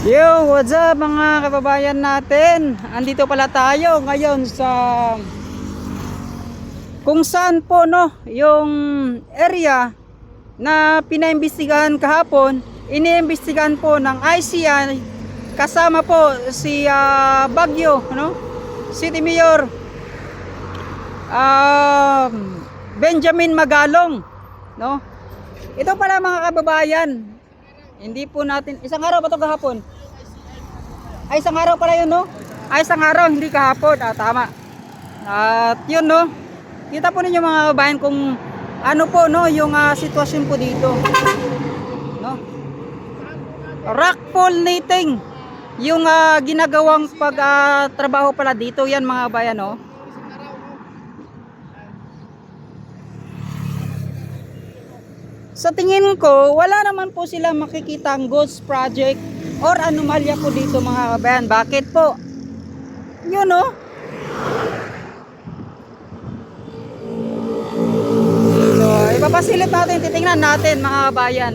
Yo, what's up mga kababayan natin? Andito pala tayo ngayon sa kung saan po no, yung area na pinaimbestigahan kahapon, iniimbestigahan po ng ICI kasama po si ah, Bagyo, no? City Mayor um, Benjamin Magalong, no? Ito pala mga kababayan, hindi po natin, isang araw ba ito kahapon? Ay, isang araw pala yun, no? Ay, isang araw, hindi kahapon. Ah, tama. At yun, no? Kita po ninyo mga kabayan kung ano po, no? Yung ah, sitwasyon po dito. No? Rock knitting. Yung ah, ginagawang pag-trabaho pala dito, yan mga kabayan, no? Sa tingin ko, wala naman po sila makikita ang ghost project or anomalya po dito mga kabayan. Bakit po? Yun no? So, ipapasilip natin, titingnan natin mga kabayan.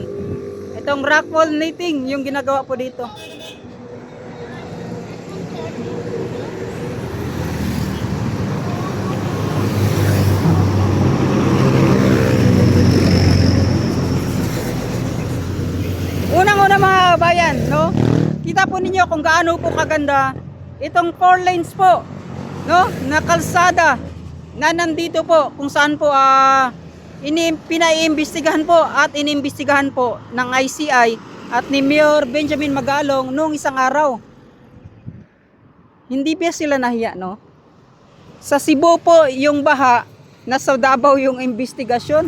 Itong rock wall knitting, yung ginagawa po dito. Kabayan, no? Kita po ninyo kung gaano po kaganda itong four lanes po, no? Na kalsada na nandito po kung saan po ah ini pinaiimbestigahan po at inimbestigahan po ng ICI at ni Mayor Benjamin Magalong noong isang araw. Hindi pa sila nahiya, no? Sa Cebu po yung baha, nasa Davao yung investigasyon.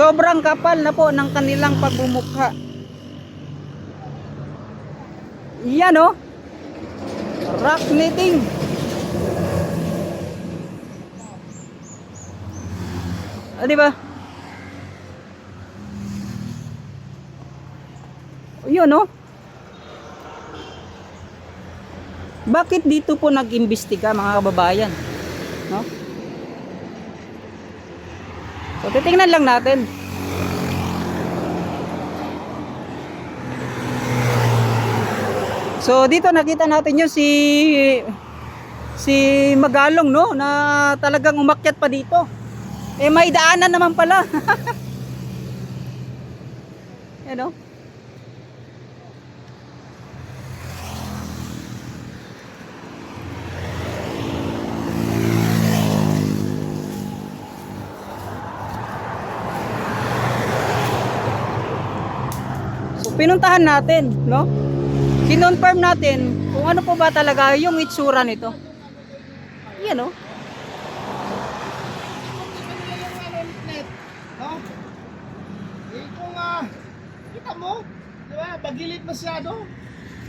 Sobrang kapal na po ng kanilang pagbumukha. Yan o. Rock knitting. Ah, di? Yun o. Bakit dito po nag-imbestiga mga kababayan? No? So, titingnan lang natin. So, dito nakita natin yung si si Magalong, no? Na talagang umakyat pa dito. Eh, may daanan naman pala. Yan, no? So, pinuntahan natin, no? Kinonfirm natin kung ano po ba talaga yung itsura nito. Yan, no? Kita mo, di ba, bagilid masyado.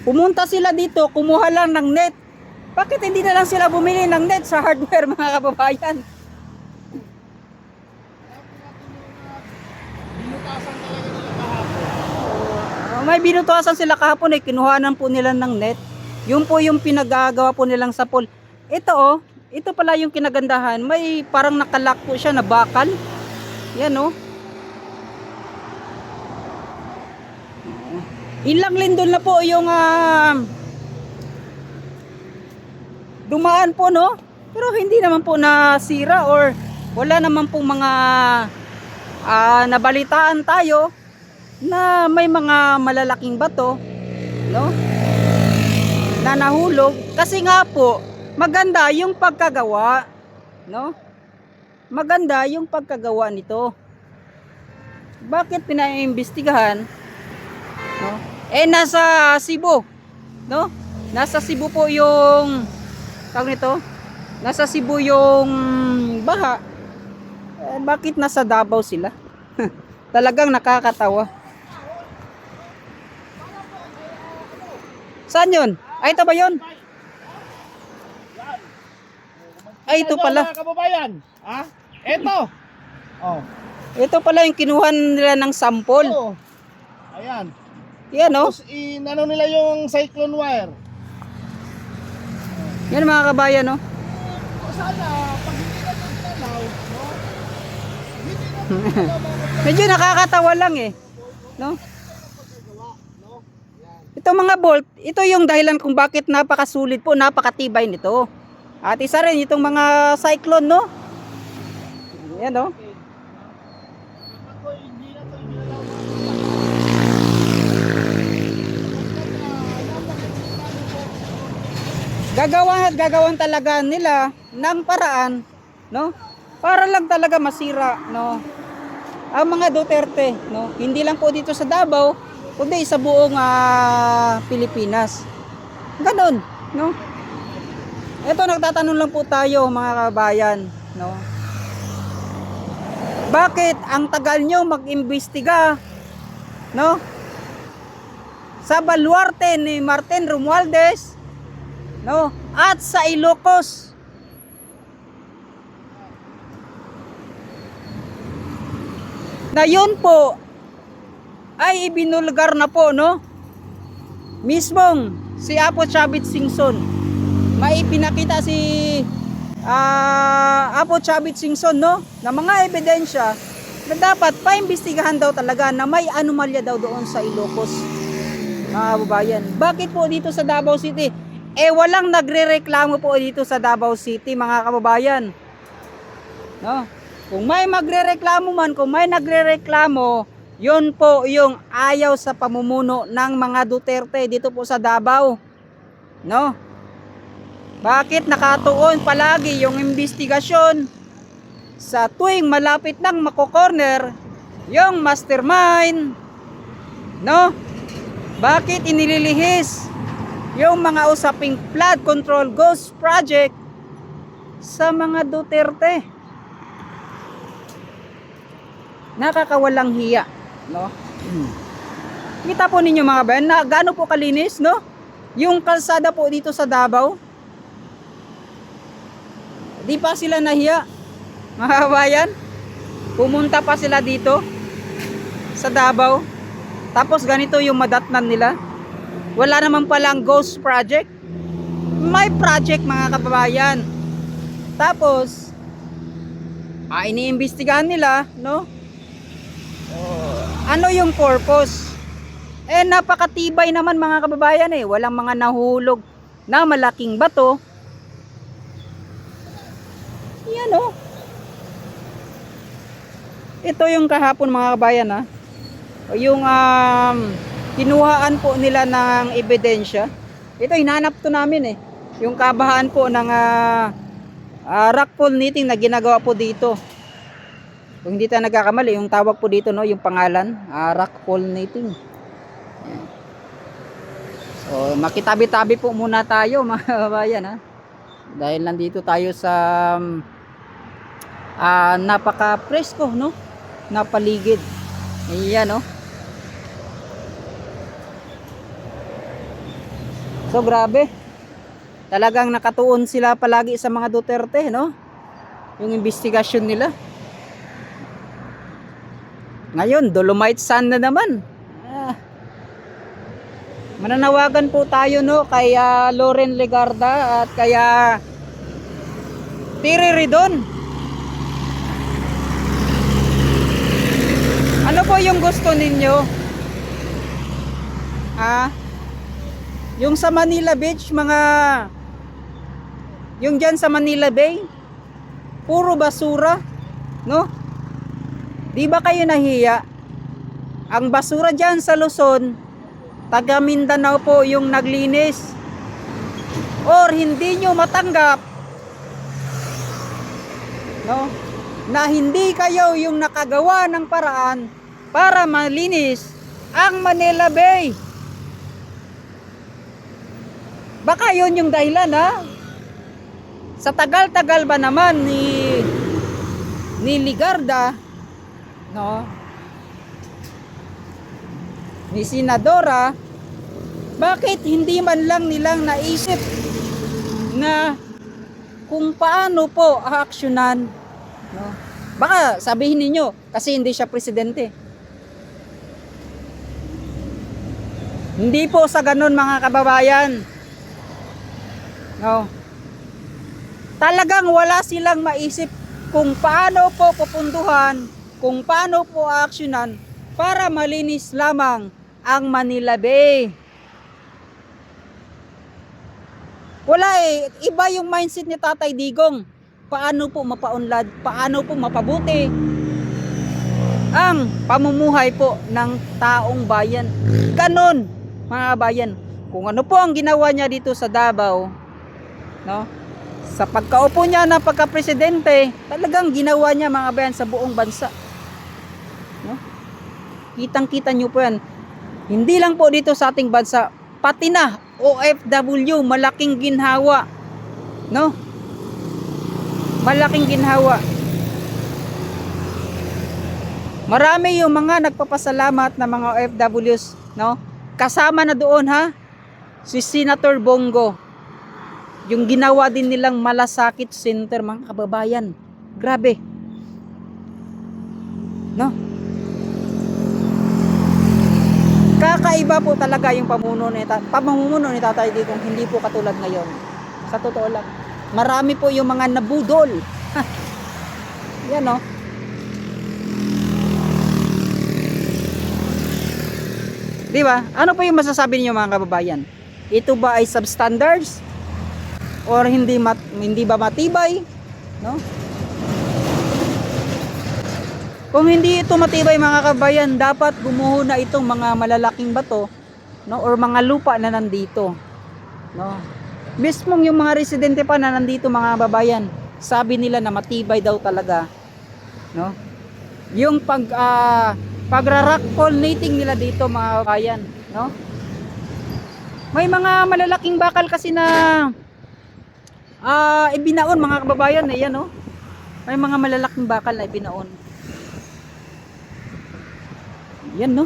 Pumunta sila dito, kumuha lang ng net. Bakit hindi na lang sila bumili ng net sa hardware mga kababayan? Binutasan talaga nila kahapon. Uh, may binutuasan sila kahapon eh, kinuhanan po nila ng net. Yun po yung pinagagawa po nilang sa pool. Ito oh, ito pala yung kinagandahan. May parang nakalak po siya na bakal. Yan oh. Ilang lindol na po yung ah, dumaan po no. Pero hindi naman po nasira or wala naman pong mga ah, nabalitaan tayo na may mga malalaking bato, no? Na nahulog kasi nga po maganda yung pagkagawa, no? Maganda yung pagkagawa nito. Bakit pinaimbestigahan? No? Eh nasa Cebu, no? Nasa Cebu po yung tawag nito. Nasa Cebu yung baha. Eh, bakit nasa Davao sila? Talagang nakakatawa. Saan yun? Ay, ito ba yun? Ay, ito Ano, pala. Mga kababayan, ha? Eto. Oh. Ito pala yung kinuha nila ng sample. Oo. Ayan. Yan, oh. Tapos inano nila yung cyclone wire. Yan mga kabayan, oh. O sana, pag hindi na tinalaw, no? Hindi na tinalaw, Medyo nakakatawa lang, eh. No? Ito mga bolt, ito yung dahilan kung bakit napakasulit po, napakatibay nito. At isa rin itong mga cyclone, no? Yan, no? Ako, hindi na to inilalaman. Gagawa at gagawan talaga nila ng paraan, no? Para lang talaga masira, no? Ang mga Duterte, no? Hindi lang po dito sa Davao, kundi sa buong ah, Pilipinas. Ganon, no? Ito nagtatanong lang po tayo mga kabayan, no? Bakit ang tagal nyo mag-imbestiga, no? Sa baluarte ni Martin Romualdez, no? At sa Ilocos. Na yun po ay ibinulgar na po, no? Mismong si Apo Chavit Singson. May pinakita si ah, Apo Chavit Singson, no? Na mga ebidensya na dapat paimbestigahan daw talaga na may anomalya daw doon sa Ilocos mga kababayan. Bakit po dito sa Davao City? Eh walang nagrereklamo po dito sa Davao City mga kababayan. No? Kung may magrereklamo man, kung may nagrereklamo, yun po yung ayaw sa pamumuno ng mga Duterte dito po sa Davao. No? Bakit nakatuon palagi yung investigasyon sa tuwing malapit ng mako-corner yung mastermind, no? Bakit inililihis yung mga usaping flood control ghost project sa mga Duterte? Nakakawalang hiya, no? Kita po ninyo mga bayan, na gaano po kalinis, no? Yung kalsada po dito sa Davao. Di pa sila nahiya, mga kabayan. Pumunta pa sila dito sa Davao. Tapos ganito yung madatnan nila. Wala naman palang ghost project. May project mga kababayan. Tapos, ah, iniimbestigahan nila, no? Oh, ano yung purpose? Eh, napakatibay naman mga kababayan eh. Walang mga nahulog na malaking bato. Yan oh. Ito yung kahapon mga kabayan ha. O yung um, kinuhaan po nila ng ebidensya. Ito hinanap to namin eh. Yung kabahaan po ng uh, rockfall knitting na ginagawa po dito. Kung hindi tayo nagkakamali, yung tawag po dito no, yung pangalan, uh, rockfall knitting. Yan. So, makitabi-tabi po muna tayo mga kabayan ha. Dahil nandito tayo sa um, ah, napaka-presko no, na paligid. Ayan no. So grabe. Talagang nakatuon sila palagi sa mga Duterte, no? Yung investigasyon nila. Ngayon, Dolomite Sun na naman. Ah. Mananawagan po tayo, no, kay ah, Loren Legarda at kaya Tiri Ridon. Ano po yung gusto ninyo? Ah, yung sa Manila Beach, mga yung dyan sa Manila Bay, puro basura, no? Di ba kayo nahiya? Ang basura dyan sa Luzon, taga Mindanao po yung naglinis. Or hindi nyo matanggap, no? Na hindi kayo yung nakagawa ng paraan para malinis ang Manila Bay. Baka yun yung dahilan ha. Sa tagal-tagal ba naman ni ni Ligarda, no? Ni Senadora, bakit hindi man lang nilang naisip na kung paano po aaksyonan, no? Baka sabihin ninyo kasi hindi siya presidente. Hindi po sa ganun mga kababayan. No. Talagang wala silang maisip kung paano po pupunduhan, kung paano po aaksyonan para malinis lamang ang Manila Bay. Wala eh. Iba yung mindset ni Tatay Digong. Paano po mapaunlad? Paano po mapabuti? Ang pamumuhay po ng taong bayan. Ganon, mga bayan. Kung ano po ang ginawa niya dito sa Davao, no? Sa pagkaupo niya na pagka-presidente, talagang ginawa niya mga bayan sa buong bansa. No? Kitang-kita niyo po yan. Hindi lang po dito sa ating bansa, pati na OFW, malaking ginhawa. No? Malaking ginhawa. Marami yung mga nagpapasalamat na mga OFWs, no? Kasama na doon ha, si Senator Bongo. Yung ginawa din nilang malasakit center mga kababayan. Grabe. No? Kakaiba po talaga yung pamuno ni ta- pamumuno ni Tatay Digong hindi po katulad ngayon. Sa totoo lang. Marami po yung mga nabudol. Yan no. Di ba? Ano po yung masasabi niyo mga kababayan? Ito ba ay substandards? Or hindi mat, hindi ba matibay? No? Kung hindi ito matibay mga kababayan, dapat gumuho na itong mga malalaking bato, no? Or mga lupa na nandito. No? Mismong yung mga residente pa na nandito mga kababayan, sabi nila na matibay daw talaga. No? Yung pag ah, pagra-rock pollinating nila dito mga kababayan, no? May mga malalaking bakal kasi na ah ibinaon mga kababayan eh, yan no? May mga malalaking bakal na ibinaon. Yan no?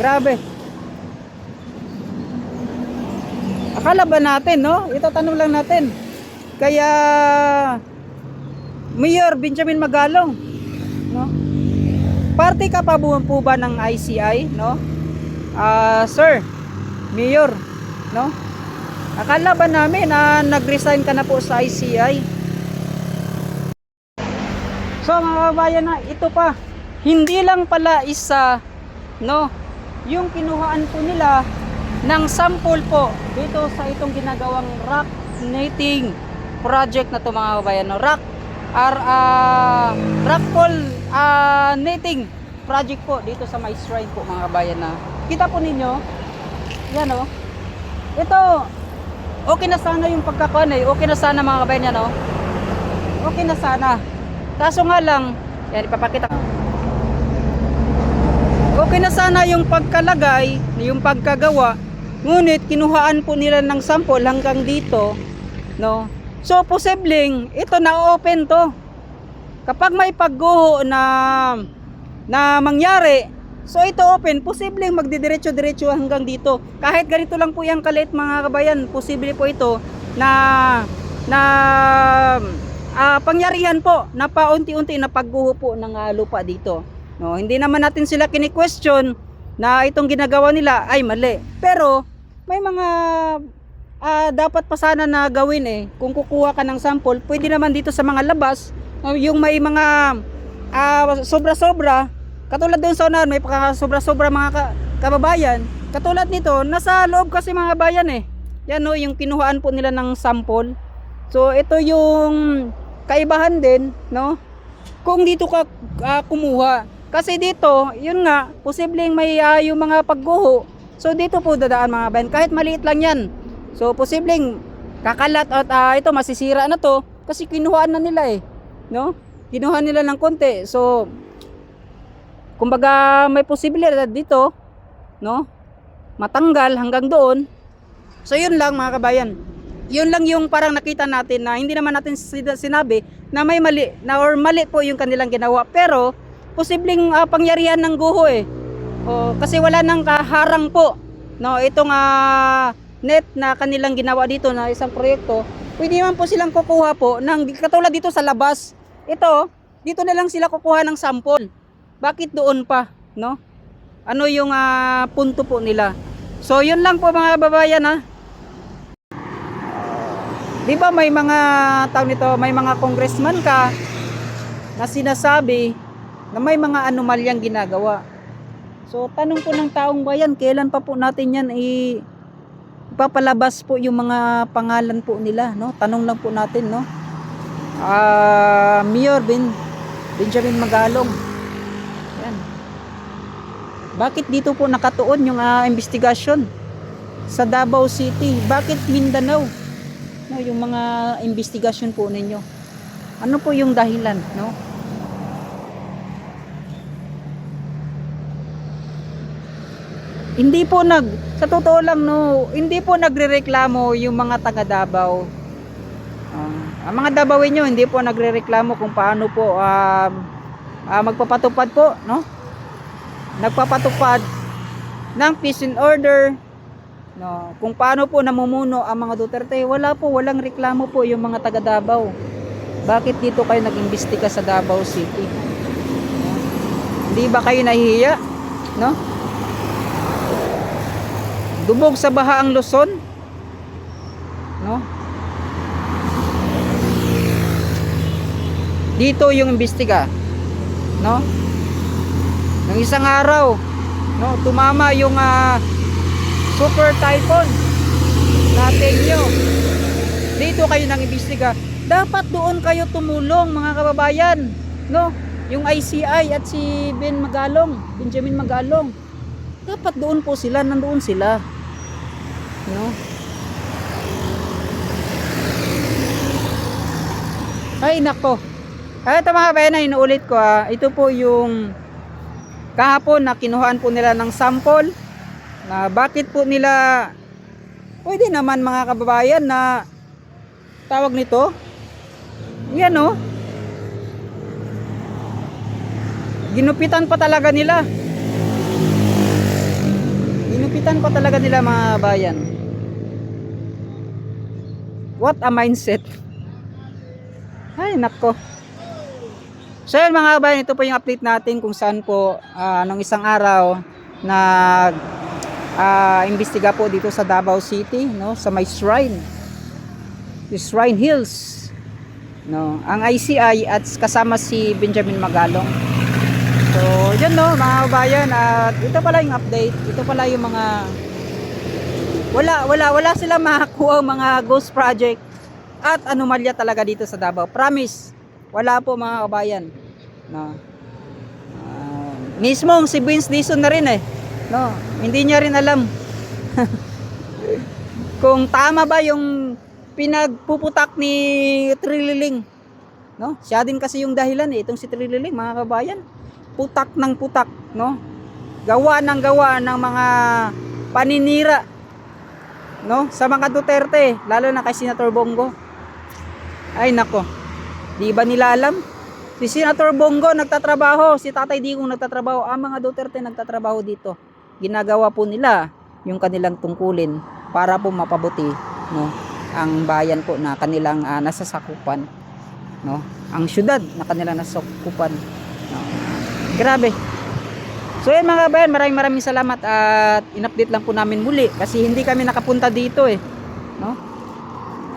Grabe. Akala ba natin, no? Ito tanong lang natin. Kaya Mayor Benjamin Magalong, no? Parte ka pa po ba ng ICI, no? Ah, sir, Mayor, no? Akala ba namin na nag-resign ka na po sa ICI? So mga kabayan na, ito pa, hindi lang pala isa, no? Yung kinuhaan po nila ng sample po dito sa itong ginagawang rock knitting project na to mga kabayan, no? Rock ar uh, rock pool ah, knitting project po dito sa my shrine po mga kabayan na. Kita po ninyo, yan o. Ito, okay na sana yung pagkakuan eh. Okay na sana mga kabayan yan o. Okay na sana. Kaso nga lang, yan ipapakita ko. Okay na sana yung pagkalagay, yung pagkagawa, ngunit kinuhaan po nila ng sample hanggang dito, no? So posibleng ito na open to. Kapag may pagguho na na mangyari, so ito open, posibleng magdidiretso-diretso hanggang dito. Kahit ganito lang po yung kalit mga kabayan, posible po ito na na ah, pangyarihan po na paunti-unti na pagguho po ng ah, lupa dito. No, hindi naman natin sila kini-question na itong ginagawa nila ay mali. Pero may mga ah, dapat pa sana na gawin eh. Kung kukuha ka ng sample, pwede naman dito sa mga labas, ah, yung may mga ah, sobra-sobra, katulad doon sa unahan, may sobra-sobra mga ka- kababayan. Katulad nito, nasa loob kasi mga bayan eh. Yan no, yung kinuhaan po nila ng sample. So ito yung kaibahan din, no? Kung dito ka ah, kumuha. Kasi dito, yun nga, posibleng may ah, yung mga pagguho. So dito po dadaan mga bayan, kahit maliit lang yan. So posibleng kakalat at ah, ito masisira na to kasi kinuhaan na nila eh, no? Kinuha nila ng konti. So kumbaga may posibilidad dito, no? Matanggal hanggang doon. So yun lang mga kabayan. Yun lang yung parang nakita natin na hindi naman natin sin- sinabi na may mali na or mali po yung kanilang ginawa pero posibleng ah, pangyarihan ng guho eh. O, kasi wala nang kaharang po. No, itong ah, net na kanilang ginawa dito na isang proyekto, pwede naman po silang kukuha po ng katulad dito sa labas. Ito, dito na lang sila kukuha ng sample. Bakit doon pa, no? Ano yung ah, punto po nila? So, yun lang po mga babayan ha. Di ba may mga tao nito, may mga congressman ka na sinasabi na may mga anomalyang ginagawa. So tanong po ng taong bayan, kailan pa po natin yan i ipapalabas po yung mga pangalan po nila, no? Tanong lang po natin, no? Ah, Mayor Ben Benjamin Magalong. Yan. Bakit dito po nakatuon yung ah, investigasyon sa Davao City? Bakit Mindanao? No, yung mga investigasyon po ninyo. Ano po yung dahilan, no? Hindi po nag sa totoo lang no, hindi po nagrereklamo yung mga taga Davao. Ah, ang mga Davawin nyo, hindi po nagrereklamo kung paano po um, ah, magpapatupad po, no? Nagpapatupad ng peace and order, no? Kung paano po namumuno ang mga Duterte, wala po, walang reklamo po yung mga taga Davao. Bakit dito kayo nag-imbestiga sa Davao City? No? Hindi ba kayo nahihiya, no? Dubog sa baha ang Luzon. No? Dito yung imbestiga. No? Nang isang araw, no, tumama yung ah, super typhoon natin nyo. Dito kayo nang imbestiga. Dapat doon kayo tumulong mga kababayan. No? Yung ICI at si Ben Magalong, Benjamin Magalong dapat doon po sila, nandoon sila. No? Ay, nako. Ay, ito mga bayan, inuulit ko ah. Ito po yung kahapon na kinuhaan po nila ng sample na bakit po nila pwede naman mga kababayan na tawag nito yan oh ginupitan pa talaga nila Ginupitan pa talaga nila mga bayan. What a mindset. Ay, nako. So yun mga bayan, ito po yung update natin kung saan po ah, nung isang araw nag ah, imbestiga po dito sa Davao City, no, sa may shrine. Yung Shrine Hills. No, ang ICI at kasama si Benjamin Magalong. So, yun no, mga kabayan, at ito pala yung update. Ito pala yung mga wala, wala, wala sila makakuha mga ghost project at anomalya talaga dito sa Davao. Promise, wala po mga kabayan. No. Ah, mismong si Vince Dison na rin eh. No, hindi niya rin alam. Kung tama ba yung pinagpuputak ni Trililing. No? Siya din kasi yung dahilan eh, itong si Trililing, mga kabayan putak ng putak, no? Gawa ng gawa ng mga paninira, no? Sa mga Duterte, lalo na kay Senator Bongo. Ay nako. Di ba nila alam? Si Senator Bongo nagtatrabaho, si Tatay Digong nagtatrabaho, ang mga Duterte nagtatrabaho dito. Ginagawa po nila yung kanilang tungkulin para po mapabuti, no? Ang bayan po na kanilang ah, nasasakupan, no? Ang syudad na kanilang nasasakupan, no? Grabe. So yun mga bayan, maraming maraming salamat at in-update lang po namin muli kasi hindi kami nakapunta dito eh. No?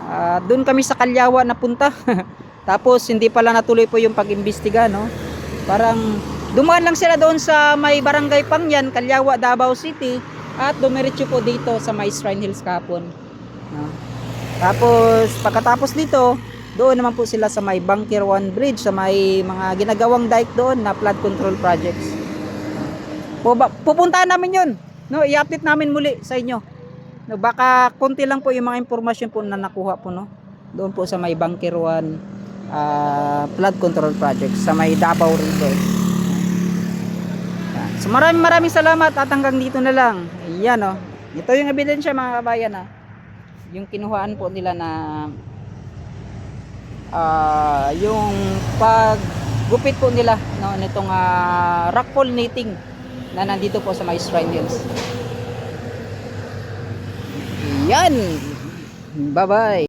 Ah, doon kami sa Kalyawa napunta. Tapos hindi pala natuloy po yung pag-imbestiga, no? Parang dumaan lang sila doon sa may barangay Pangyan, Kalyawa, Davao City at dumiretso po dito sa may Shrine Hills kahapon. No? Tapos pagkatapos dito, doon naman po sila sa may Bunker 1 Bridge, sa may mga ginagawang dike doon na flood control projects. Pupuntahan namin yun. No, i-update namin muli sa inyo. No, baka konti lang po yung mga impormasyon po na nakuha po no. Doon po sa may Bunker 1 ah, flood control projects sa may Davao River. So maraming maraming salamat at hanggang dito na lang. Ayan oh. Ito yung ebidensya mga kabayan ah. Yung kinuhaan po nila na ah yung paggupit po nila no nitong ah, rock pollinating na nandito po sa may Shrine Hills. Yan. Bye-bye.